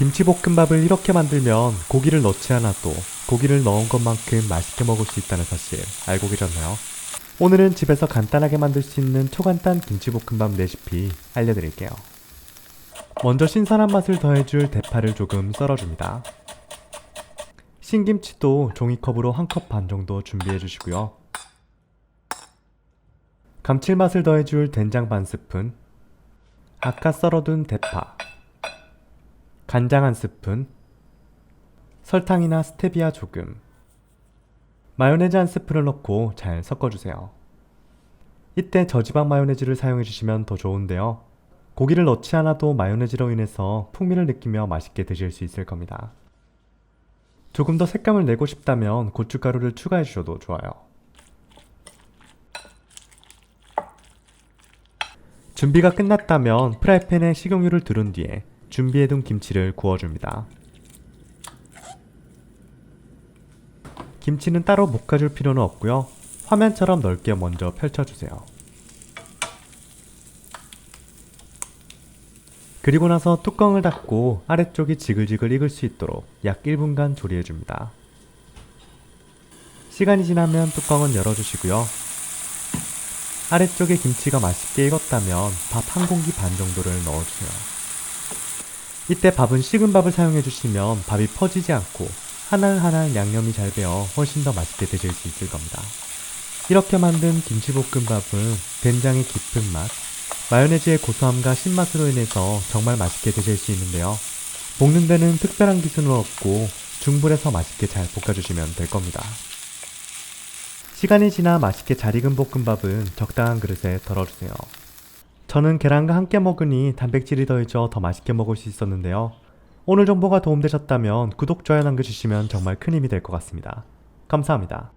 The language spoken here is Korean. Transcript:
김치볶음밥을 이렇게 만들면 고기를 넣지 않아도 고기를 넣은 것만큼 맛있게 먹을 수 있다는 사실 알고 계셨나요? 오늘은 집에서 간단하게 만들 수 있는 초간단 김치볶음밥 레시피 알려드릴게요. 먼저 신선한 맛을 더해줄 대파를 조금 썰어줍니다. 신김치도 종이컵으로 한 컵 반 정도 준비해 주시고요. 감칠맛을 더해줄 된장 반 스푼, 아까 썰어둔 대파, 간장 한 스푼, 설탕이나 스테비아 조금, 마요네즈 한 스푼을 넣고 잘 섞어주세요. 이때 저지방 마요네즈를 사용해 주시면 더 좋은데요. 고기를 넣지 않아도 마요네즈로 인해서 풍미를 느끼며 맛있게 드실 수 있을 겁니다. 조금 더 색감을 내고 싶다면 고춧가루를 추가해 주셔도 좋아요. 준비가 끝났다면 프라이팬에 식용유를 두른 뒤에 준비해둔 김치를 구워줍니다. 김치는 따로 볶아줄 필요는 없고요. 화면처럼 넓게 먼저 펼쳐주세요. 그리고 나서 뚜껑을 닫고 아래쪽이 지글지글 익을 수 있도록 약 1분간 조리해줍니다. 시간이 지나면 뚜껑은 열어주시고요. 아래쪽에 김치가 맛있게 익었다면 밥 한 공기 반 정도를 넣어주세요. 이때 밥은 식은 밥을 사용해 주시면 밥이 퍼지지 않고 하나하나 양념이 잘 배어 훨씬 더 맛있게 드실 수 있을 겁니다. 이렇게 만든 김치볶음밥은 된장의 깊은 맛, 마요네즈의 고소함과 신맛으로 인해서 정말 맛있게 드실 수 있는데요. 볶는 데는 특별한 기술은 없고 중불에서 맛있게 잘 볶아주시면 될 겁니다. 시간이 지나 맛있게 잘 익은 볶음밥은 적당한 그릇에 덜어주세요. 저는 계란과 함께 먹으니 단백질이 더해져 더 맛있게 먹을 수 있었는데요. 오늘 정보가 도움되셨다면 구독, 좋아요 남겨주시면 정말 큰 힘이 될 것 같습니다. 감사합니다.